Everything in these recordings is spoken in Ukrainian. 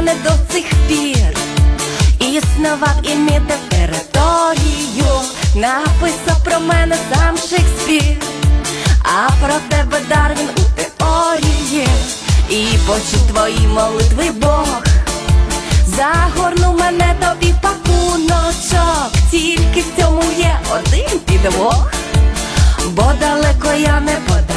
мене до цих пір. Існував і мітив територію, написав про мене сам Шекспір, а про тебе Дарвін у теорії, і почув твої молитви Бог. Загорнув мене тобі пакуночок, тільки в цьому є один підвох, бо далеко я не подаруночок,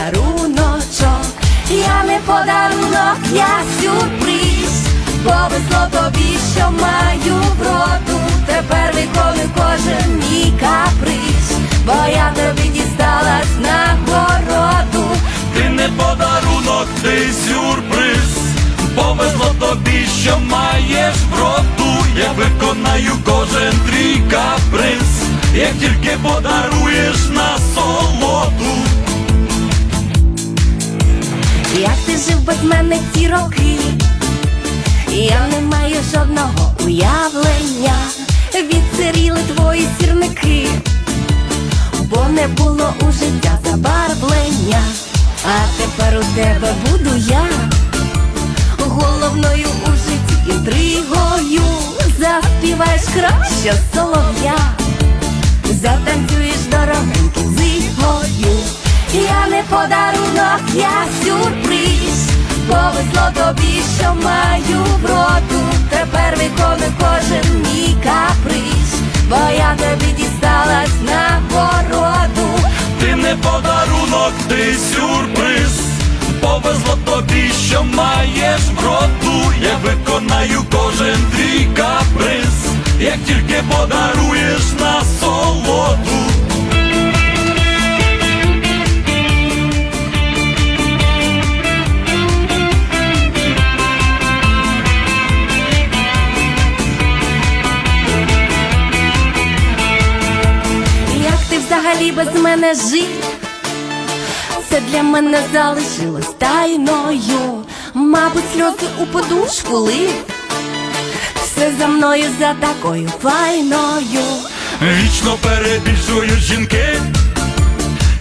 тобі, що маєш вроду. Я виконаю кожен твій каприз, як тільки подаруєш на солоду. Як ти жив без мене ці роки? Я не маю жодного уявлення, відсиріли твої сірники, бо не було у життя забарвлення, а тепер у тебе буду я, головною у житті інтригою, заспіваєш краще солов'я, затанцюєш дорогеньки зигою. Я не подарунок, я сюрприз. Повезло тобі, що маю маєш вроду. Я виконаю кожен твій каприз, як тільки подаруєш на солоду. Як ти взагалі без мене жив? Це для мене залишилось тайною. Мабуть, сльози у подушку лив. Все за мною за такою файною. Вічно перебільшують жінки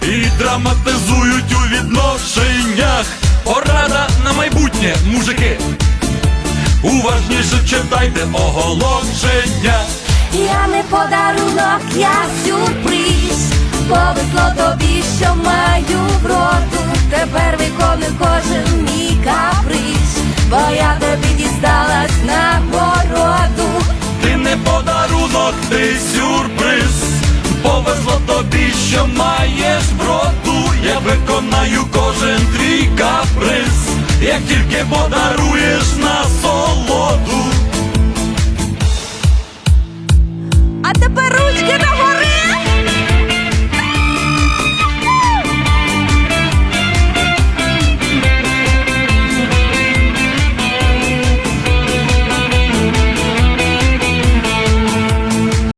і драматизують у відношеннях. Порада на майбутнє, мужики. Уважніше читайте оголошення. Я не подарунок, я сюрприз. Повезло тобі, що маю вроду. Тепер виконую сюрприз. Повезло тобі, що маєш в роту Я виконаю кожен твій каприз, як тільки подаруєш